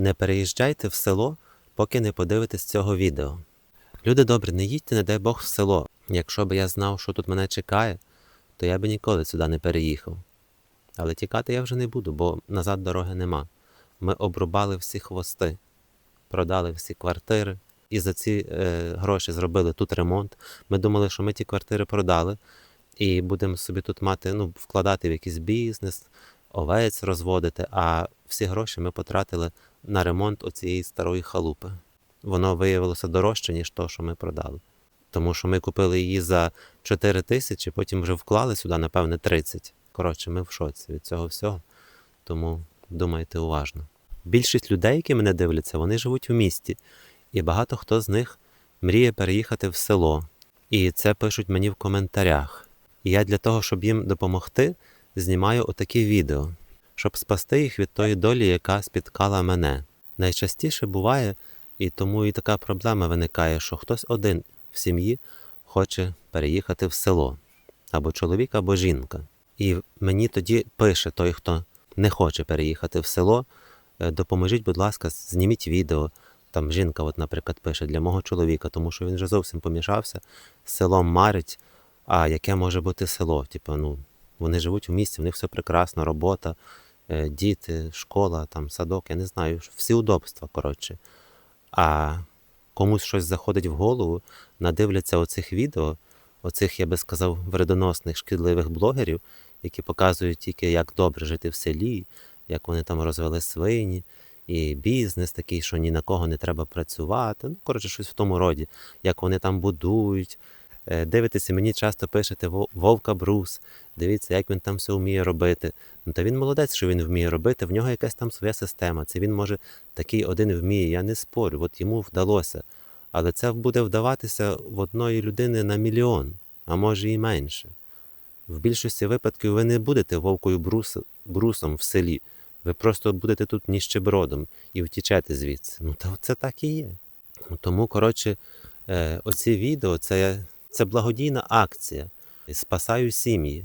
Не переїжджайте в село, поки не подивитесь цього відео. Люди добрі, не їдьте, не дай Бог, в село. Якщо б я знав, що тут мене чекає, то я би ніколи сюди не переїхав. Але тікати я вже не буду, бо назад дороги нема. Ми обрубали всі хвости, продали всі квартири і за ці е, гроші зробили тут ремонт. Ми думали, що ми ті квартири продали і будемо собі тут мати, ну, вкладати в якийсь бізнес, овець розводити, а всі гроші ми потратили на ремонт оцієї старої халупи. Воно виявилося дорожче, ніж то, що ми продали. Тому що ми купили її за 4 тисячі, потім вже вклали сюди, напевне, 30. Коротше, ми в шоці від цього всього. Тому думайте уважно. Більшість людей, які мене дивляться, вони живуть у місті, і багато хто з них мріє переїхати в село. І це пишуть мені в коментарях. І я для того, щоб їм допомогти, знімаю отакі відео, щоб спасти їх від тої долі, яка спіткала мене. Найчастіше буває, і тому і така проблема виникає, що хтось один в сім'ї хоче переїхати в село, або чоловік, або жінка. І мені тоді пише той, хто не хоче переїхати в село, «Е, допоможіть, будь ласка, зніміть відео. Там жінка, от, наприклад, пише для мого чоловіка, тому що він вже зовсім помішався, селом марить. А яке може бути село? Типу, ну, вони живуть у місті, в них все прекрасно, робота, діти, школа, там, садок, я не знаю, всі удобства, коротше. А комусь щось заходить в голову, надивляться оцих відео, оцих, я би сказав, вредоносних шкідливих блогерів, які показують тільки, як добре жити в селі, як вони там розвели свині, і бізнес такий, що ні на кого не треба працювати. Ну, коротше, щось в тому роді, як вони там будують. Е, Дивитеся, мені часто пишете Вовка Брус, дивіться, як він там все вміє робити. Ну та він молодець, що він вміє робити, в нього якась там своя система. Це він може такий один вміє, я не спорю, от йому вдалося. Але це буде вдаватися в одної людини на мільйон, а може і менше. В більшості випадків ви не будете вовкою брус, брусом в селі. Ви просто будете тут ніщебродом і втічете звідси. Ну та це так і є. Тому, коротше, е, оці відео це, це благодійна акція. Спасаю сім'ї.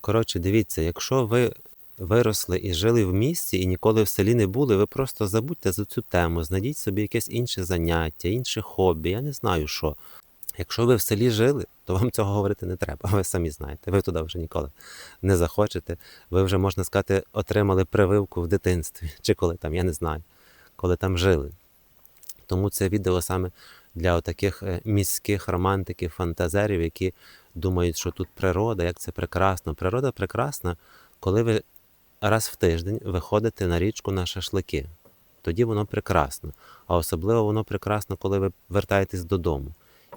Коротше, дивіться, якщо ви виросли і жили в місті і ніколи в селі не були, ви просто забудьте за цю тему, знайдіть собі якесь інше заняття, інше хобі, я не знаю що. Якщо ви в селі жили, то вам цього говорити не треба. Ви самі знаєте, ви туди вже ніколи не захочете. Ви вже, можна сказати, отримали прививку в дитинстві, чи коли там, я не знаю, коли там жили. Тому це відео саме для таких міських романтиків, фантазерів, які думають, що тут природа, як це прекрасно. Природа прекрасна, коли ви раз в тиждень виходите на річку на шашлики. Тоді воно прекрасно. А особливо воно прекрасно, коли ви вертаєтесь додому.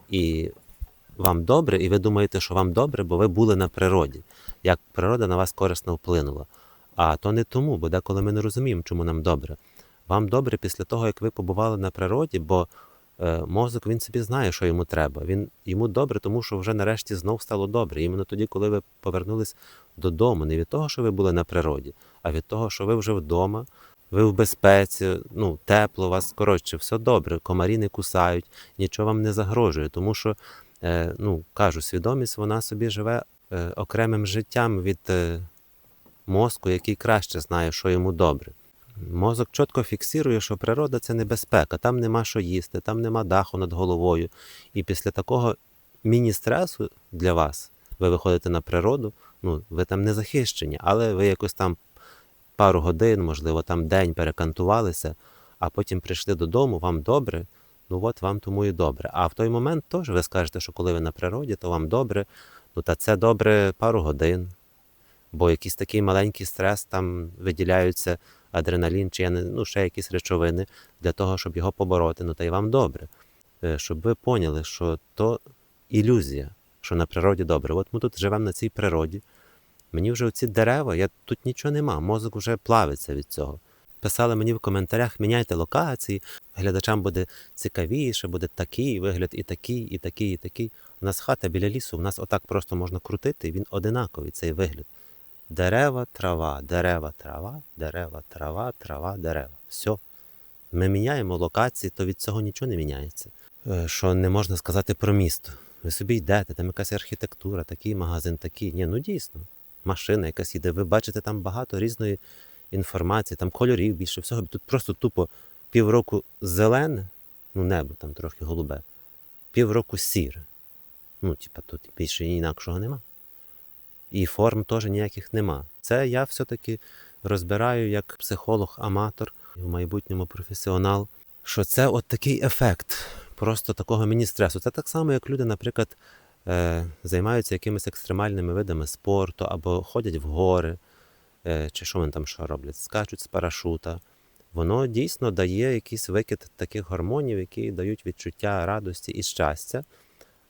І вам добре, і ви думаєте, що вам добре, бо ви були на природі, як природа на вас корисно вплинула. А то не тому, бо деколи ми не розуміємо, чому нам добре. Вам добре після того, як ви побували на природі, бо е, мозок він собі знає, що йому треба. Він йому добре, тому що вже нарешті знов стало добре. Іменно тоді, коли ви повернулись додому, не від того, що ви були на природі, а від того, що ви вже вдома, ви в безпеці, ну, тепло, у вас коротше, все добре, комарі не кусають, нічого вам не загрожує, тому що, е, ну, кажу, свідомість вона собі живе е, окремим життям від е, мозку, який краще знає, що йому добре. Мозок чітко фіксує, що природа це небезпека, там нема що їсти, там нема даху над головою. І після такого міні-стресу для вас ви виходите на природу, ну, ви там не захищені, але ви якось там пару годин, можливо, там день перекантувалися, а потім прийшли додому, вам добре, ну от вам тому і добре. А в той момент теж ви скажете, що коли ви на природі, то вам добре, ну та це добре пару годин, бо якийсь такий маленький стрес, там виділяються адреналін чи я не, ну, ще якісь речовини для того, щоб його побороти, ну та й вам добре. Е, Щоб ви поняли, що то ілюзія, що на природі добре. От ми тут живемо на цій природі. Мені вже оці дерева, я тут нічого нема, мозок вже плавиться від цього. Писали мені в коментарях, міняйте локації, глядачам буде цікавіше, буде такий вигляд, і такий, і такий, і такий. У нас хата біля лісу, у нас отак просто можна крутити, він одинаковий, цей вигляд. Дерева, трава, дерева, трава, дерева, трава, трава, дерева. Все. Ми міняємо локації, то від цього нічого не міняється. Е, Що не можна сказати про місто. Ви собі йдете, там якась архітектура, такий магазин, такий. Ні, ну дійсно, машина якась іде. Ви бачите там багато різної інформації, там кольорів більше всього. Тут просто тупо півроку зелене, ну небо там трохи голубе, півроку сіре. Ну, типа, тут більше інакшого нема. І форм теж ніяких нема. Це я все-таки розбираю як психолог-аматор, в майбутньому професіонал, що це от такий ефект просто такого міні-стресу. Це так само, як люди, наприклад, е, займаються якимись екстремальними видами спорту або ходять в гори, е, чи що вони там що роблять, скачуть з парашута. Воно дійсно дає якийсь викид таких гормонів, які дають відчуття радості і щастя.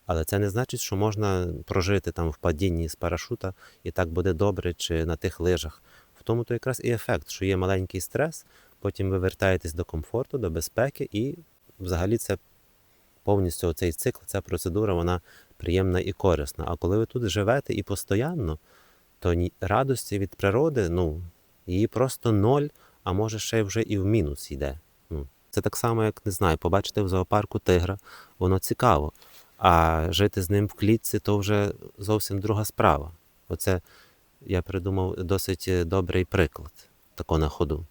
Але це не значить, що можна прожити там в падінні з парашута і так буде добре, чи на тих лижах. В тому то якраз і ефект, що є маленький стрес, потім ви вертаєтесь до комфорту, до безпеки, і взагалі це повністю цей цикл, ця процедура, вона приємна і корисна. А коли ви тут живете і постійно, то радості від природи, ну, її просто ноль, а може ще вже і в мінус йде. Ну, це так само, як не знаю, побачити в зоопарку тигра, воно цікаво. А жити з ним в клітці то вже зовсім друга справа. Оце я придумав досить е, добрий приклад тако на ходу.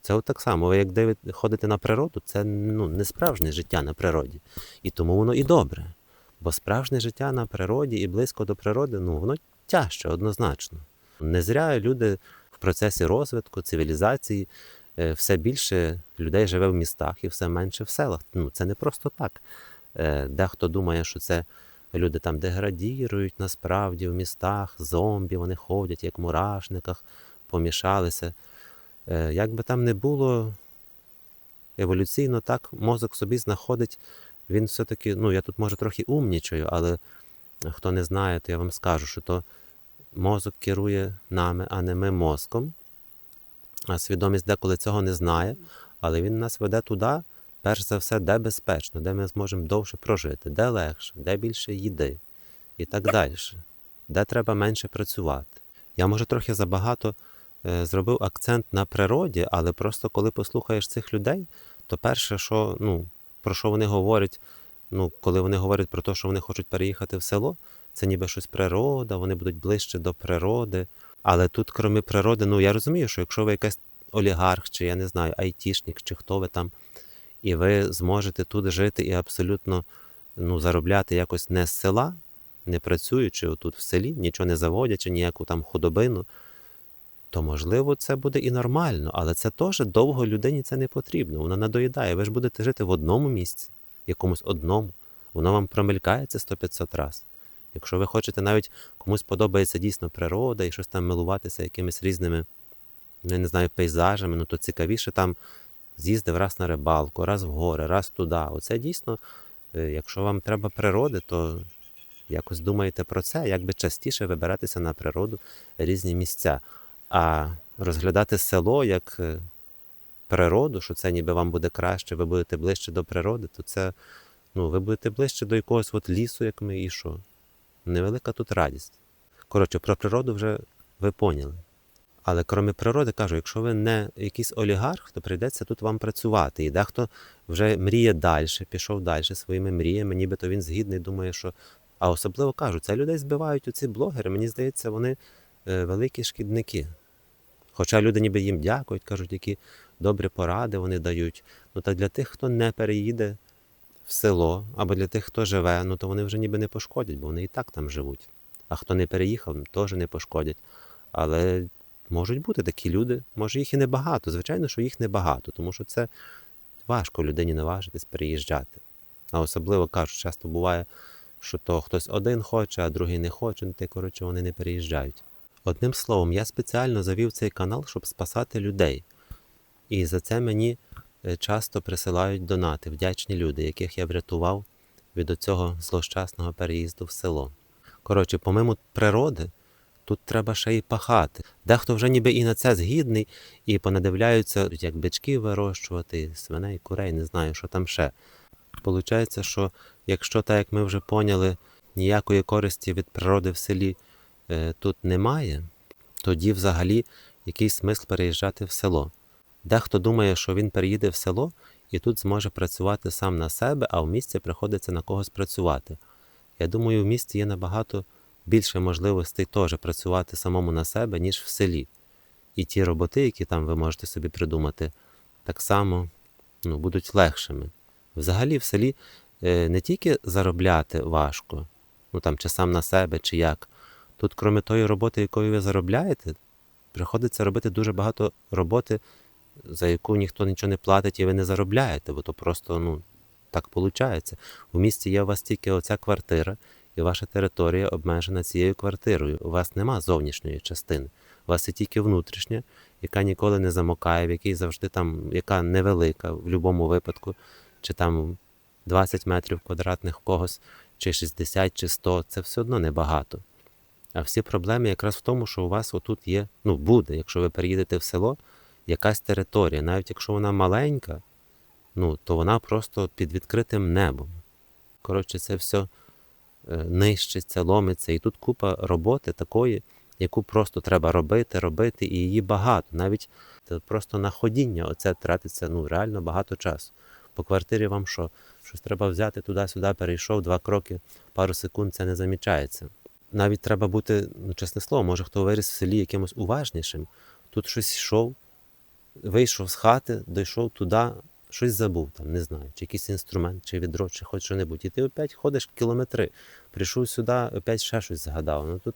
Це от так само. Ви як ходите на природу, це ну, не справжнє життя на природі. І тому воно і добре. Бо справжнє життя на природі і близько до природи, ну воно тяжче, однозначно. Не зря люди в процесі розвитку, цивілізації, е, все більше людей живе в містах і все менше в селах. Ну, це не просто так. Е, Дехто думає, що це люди там деградірують насправді в містах, зомбі, вони ходять як в мурашниках, помішалися. Е, Як би там не було, еволюційно так мозок собі знаходить, він все-таки, ну я тут може трохи умнічаю, але хто не знає, то я вам скажу, що то мозок керує нами, а не ми мозком. А свідомість деколи цього не знає, але він нас веде туди, перш за все, де безпечно, де ми зможемо довше прожити, де легше, де більше їди і так далі, де треба менше працювати. Я може трохи забагато е, зробив акцент на природі, але просто коли послухаєш цих людей, то перше, що, ну, про що вони говорять, ну, коли вони говорять про те, що вони хочуть переїхати в село, це ніби щось природа, вони будуть ближче до природи. Але тут, крім природи, ну я розумію, що якщо ви якийсь олігарх, чи я не знаю, айтішник, чи хто ви там, і ви зможете тут жити і абсолютно ну, заробляти якось не з села, не працюючи отут в селі, нічого не заводячи, ніяку там худобину, то можливо це буде і нормально, але це теж довго людині це не потрібно. Вона надоїдає. Ви ж будете жити в одному місці, якомусь одному. Воно вам промелькається 100-500 разів. Якщо ви хочете навіть комусь подобається дійсно природа і щось там милуватися якимись різними, ну, я не знаю, пейзажами, ну то цікавіше там з'їздив раз на рибалку, раз в гори, раз туди. Оце дійсно, е, якщо вам треба природи, то якось думайте про це, як би частіше вибиратися на природу різні місця. А розглядати село як е, природу, що це ніби вам буде краще, ви будете ближче до природи, то це ну, ви будете ближче до якогось от лісу, як ми, і що. Невелика тут радість. Коротше, про природу вже ви поняли. Але крім природи, кажу, якщо ви не якийсь олігарх, то прийдеться тут вам працювати. І дехто вже мріє далі, пішов далі своїми мріями, нібито він згідний, думає, що. А особливо кажу, це людей збивають оці блогери. Мені здається, вони е, великі шкідники. Хоча люди ніби їм дякують, кажуть, які добрі поради вони дають. Ну так для тих, хто не переїде в село, або для тих, хто живе, ну то вони вже ніби не пошкодять, бо вони і так там живуть. А хто не переїхав, теж не пошкодять. Але можуть бути такі люди, може їх і небагато. Звичайно, що їх небагато, тому що це важко людині наважитись переїжджати. А особливо кажуть, часто буває, що то хтось один хоче, а другий не хоче, ну ти, коротше, вони не переїжджають. Одним словом, я спеціально завів цей канал, щоб спасати людей. І за це мені е, часто присилають донати, вдячні люди, яких я врятував від оцього злощасного переїзду в село. Коротше, помимо природи, тут треба ще й пахати. Дехто вже ніби і на це згідний, і понадивляються, як бички вирощувати, свиней, курей, не знаю, що там ще. Получається, що якщо так як ми вже поняли, ніякої користі від природи в селі е, тут немає, тоді взагалі який смисл переїжджати в село. Дехто думає, що він переїде в село і тут зможе працювати сам на себе, а в місті приходиться на когось працювати. Я думаю, в місті є набагато більше можливостей теж працювати самому на себе, ніж в селі. І ті роботи, які там ви можете собі придумати, так само ну, будуть легшими. Взагалі в селі е, не тільки заробляти важко, ну там чи сам на себе, чи як. Тут, крім тої роботи, якою ви заробляєте, приходиться робити дуже багато роботи, за яку ніхто нічого не платить і ви не заробляєте, бо то просто ну, так виходить. У місті є у вас тільки оця квартира, і ваша територія обмежена цією квартирою. У вас нема зовнішньої частини. У вас є тільки внутрішня, яка ніколи не замокає, в якій завжди там, яка невелика в будь-якому випадку, чи там 20 метрів квадратних в когось, чи 60, чи 100, це все одно небагато. А всі проблеми якраз в тому, що у вас отут є, ну буде, якщо ви переїдете в село, якась територія, навіть якщо вона маленька, ну, то вона просто під відкритим небом. Коротше, це все нищиться, ломиться. І тут купа роботи такої, яку просто треба робити, робити, і її багато. Навіть це просто на ходіння оце тратиться ну, реально багато часу. По квартирі вам що? Щось треба взяти туди-сюди, перейшов два кроки, пару секунд, це не замічається. Навіть треба бути, ну, чесне слово, може хто виріс в селі якимось уважнішим. Тут щось йшов, вийшов з хати, дійшов туди, щось забув, там, не знаю, чи якийсь інструмент, чи відро, чи хоч що-небудь. І ти опять ходиш кілометри. Прийшов сюди, опять ще щось згадав. Ну тут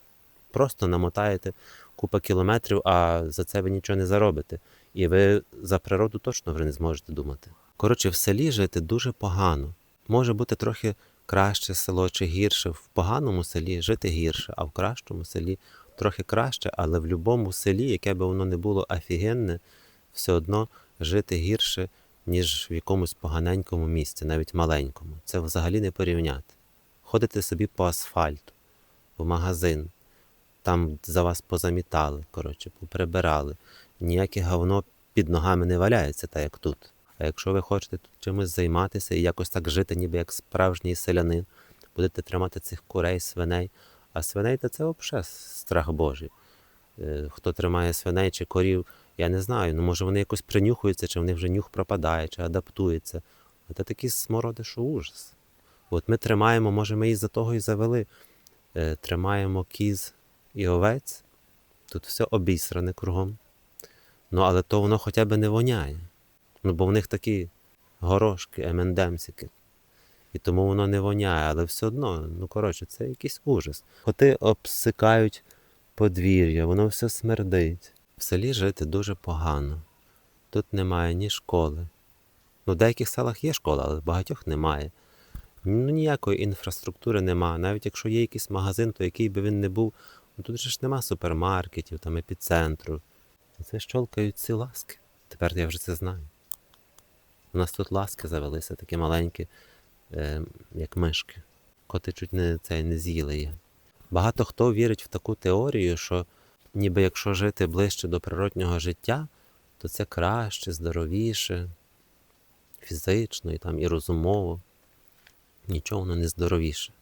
просто намотаєте купа кілометрів, а за це ви нічого не заробите. І ви за природу точно вже не зможете думати. Коротше, в селі жити дуже погано. Може бути трохи краще село чи гірше. В поганому селі жити гірше, а в кращому селі трохи краще, але в будь-якому селі, яке би воно не було офігенне, все одно жити гірше, ніж в якомусь поганенькому місці, навіть маленькому. Це взагалі не порівняти. Ходите собі по асфальту, в магазин, там за вас позамітали, коротше, поприбирали. Ніяке говно під ногами не валяється, так як тут. А якщо ви хочете тут чимось займатися і якось так жити, ніби як справжній селянин, будете тримати цих курей, свиней. А свиней то це взагалі страх Божий. Е, Хто тримає свиней чи корів, я не знаю. Ну, може вони якось принюхуються, чи в них вже нюх пропадає, чи адаптується. Це такі смороди, що ужас. От ми тримаємо, може, ми і за того і завели. Е, Тримаємо кіз і овець. Тут все обісране кругом. Ну, але то воно хоча б не воняє. Ну, бо в них такі горошки, емендемсики. І тому воно не воняє, але все одно, ну коротше, це якийсь ужас. Коти обсикають подвір'я, воно все смердить. В селі жити дуже погано. Тут немає ні школи. Ну, в деяких селах є школа, але в багатьох немає. Ну, ніякої інфраструктури немає. Навіть якщо є якийсь магазин, то який би він не був, ну тут же ж нема супермаркетів, там епіцентру. Це щолкають ці ласки. Тепер я вже це знаю. У нас тут ласки завелися, такі маленькі, е, як мишки. Коти чуть не, це, не з'їли їх. Багато хто вірить в таку теорію, що ніби якщо жити ближче до природнього життя, то це краще, здоровіше, фізично і, там, і розумово. Нічого воно не здоровіше.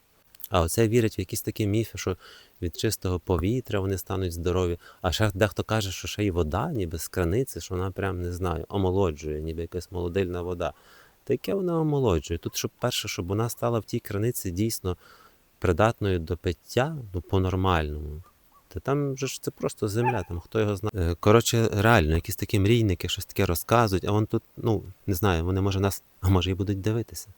А оце вірять в якісь такі міфи, що від чистого повітря вони стануть здорові. А ще дехто каже, що ще й вода, ніби з краниці, що вона прям не знаю, омолоджує, ніби якась молодильна вода. Та яке вона омолоджує? Тут, щоб перше, щоб вона стала в тій краниці дійсно придатною до пиття, ну по-нормальному. Та там же ж це просто земля, там хто його знає. Е, Коротше, реально, якісь такі мрійники, щось таке розказують, а вон тут, ну, не знаю, вони може нас, а може і будуть дивитися.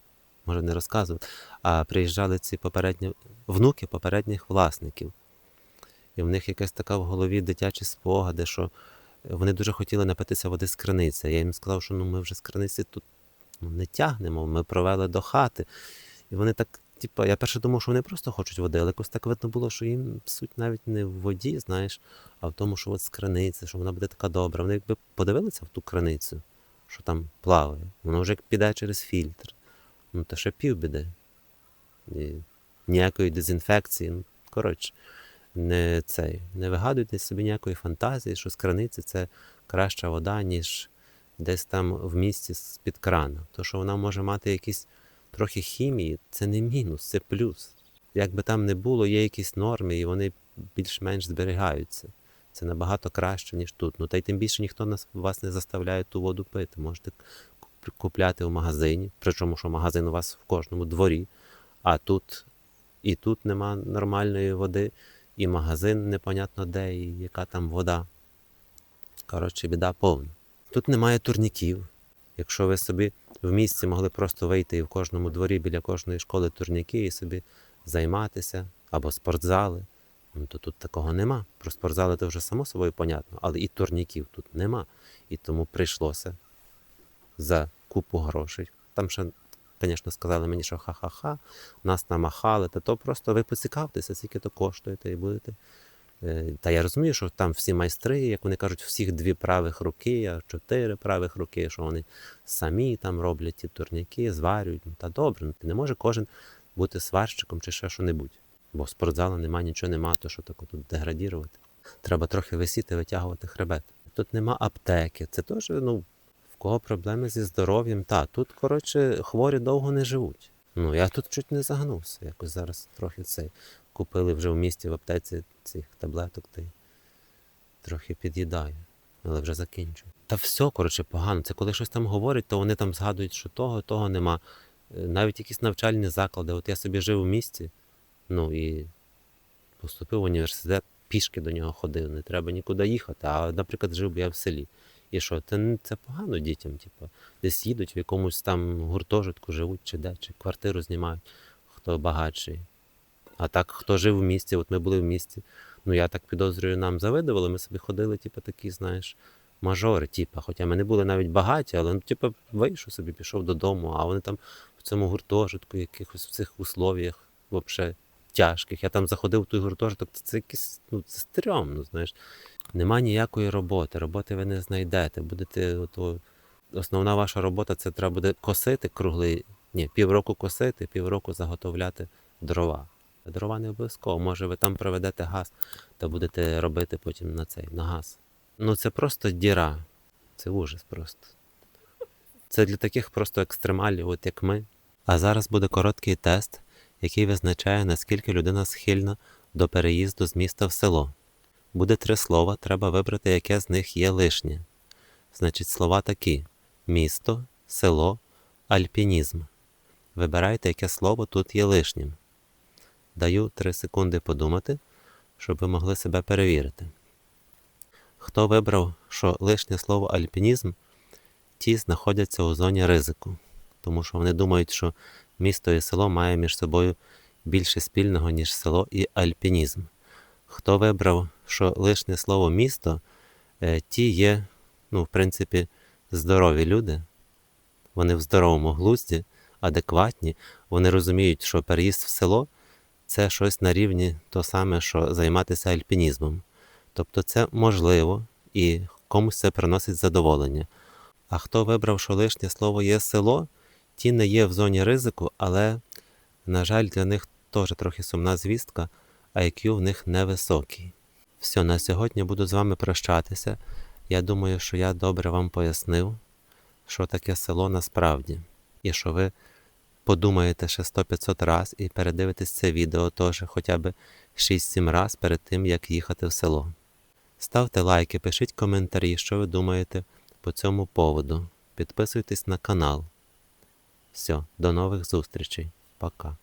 Може не розказувати. А приїжджали ці попередні внуки попередніх власників. І в них якась така в голові дитячі спогади, що вони дуже хотіли напитися води з криниці. Я їм сказав, що ну ми вже з криниці тут ну, не тягнемо, ми провели до хати. І вони так, типу, я перше думав, що вони просто хочуть води, але якось так видно було, що їм суть навіть не в воді, знаєш, а в тому, що от з криниці, що вона буде така добра. Вони якби подивилися в ту криницю, що там плаває. Воно вже як піде через фільтр. Ну, то ще півбіди. І ніякої дезінфекції. Ну, коротше, не, цей, не вигадуйте собі ніякої фантазії, що з краниці це краща вода, ніж десь там в місті з-під крана. То, що вона може мати якісь трохи хімії, це не мінус, це плюс. Як би там не було, є якісь норми, і вони більш-менш зберігаються. Це набагато краще, ніж тут. Ну та й тим більше ніхто нас вас не заставляє ту воду пити. Можете купляти в магазині, причому що магазин у вас в кожному дворі, а тут і тут нема нормальної води, і магазин непонятно де, і яка там вода. Коротше, біда повна. Тут немає турніків. Якщо ви собі в місті могли просто вийти і в кожному дворі біля кожної школи турніки і собі займатися, або спортзали, ну, то тут такого нема. Про спортзали то вже само собою понятно, але і турніків тут нема. І тому прийшлося за купу грошей. Там ще, звісно, сказали мені, що ха-ха-ха, нас намахали, та то просто ви поцікавтеся, скільки то коштуєте і будете. Е, Та я розумію, що там всі майстри, як вони кажуть, всіх дві правих руки, а чотири правих руки, що вони самі там роблять ті турніки, зварюють. Ну, та добре, ну, не може кожен бути сварщиком чи ще що-небудь. Бо спортзалу нема, нічого нема, то що тако тут деградірувати. Треба трохи висіти, витягувати хребет. Тут нема аптеки. Це теж, ну, в кого проблеми зі здоров'ям. Та, тут, коротше, хворі довго не живуть. Ну, я тут чуть не загнувся. Якось зараз трохи цей. Купили вже в місті в аптеці цих таблеток, та й трохи під'їдаю, але вже закінчую. Та все, коротше, погано. Це коли щось там говорять, то вони там згадують, що того, того нема. Е, Навіть якісь навчальні заклади. От я собі жив у місті, ну і поступив в університет, пішки до нього ходив, не треба нікуди їхати. А, наприклад, жив би я в селі. І що, це, це погано дітям, типу, десь їдуть в якомусь там гуртожитку, живуть чи де, чи квартиру знімають, хто багатший. А так, хто жив в місті, от ми були в місті. Ну я так підозрюю, нам завидували, ми собі ходили, типу, такі, знаєш, мажори, типу. Хоча ми не були навіть багаті, але ну, типу, вийшов собі, пішов додому, а вони там в цьому гуртожитку, якихось в цих условіях, взагалі тяжких. Я там заходив в той гуртожиток, це, якесь, ну, це стрьомно, знаєш. Нема ніякої роботи, роботи ви не знайдете. Будете ото, основна ваша робота це треба буде косити круглий, ні, півроку косити, півроку заготовляти дрова. Дрова не обов'язково. Може, ви там проведете газ та будете робити потім на цей на газ. Ну це просто діра. Це ужас просто. Це для таких просто екстремалів, от як ми. А зараз буде короткий тест, який визначає, наскільки людина схильна до переїзду з міста в село. Буде три слова, треба вибрати, яке з них є лишнє. Значить, слова такі: місто, село, альпінізм. Вибирайте, яке слово тут є лишнім. Даю 3 секунди подумати, щоб ви могли себе перевірити. Хто вибрав, що лишнє слово альпінізм, ті знаходяться у зоні ризику, тому що вони думають, що місто і село має між собою більше спільного, ніж село і альпінізм. Хто вибрав, що лишнє слово місто, е, ті є, ну, в принципі, здорові люди, вони в здоровому глузді, адекватні, вони розуміють, що переїзд в село це щось на рівні то саме, що займатися альпінізмом. Тобто це можливо і комусь це приносить задоволення. А хто вибрав, що лишнє слово є село, ті не є в зоні ризику, але, на жаль, для них теж трохи сумна звістка, а IQ в них невисокий. Все, на сьогодні буду з вами прощатися. Я думаю, що я добре вам пояснив, що таке село насправді, і що ви подумаєте ще 100-500 раз і передивитесь це відео теж хоча б 6-7 раз перед тим, як їхати в село. Ставте лайки, пишіть коментарі, що ви думаєте по цьому поводу. Підписуйтесь на канал. Все, до нових зустрічей. Пока.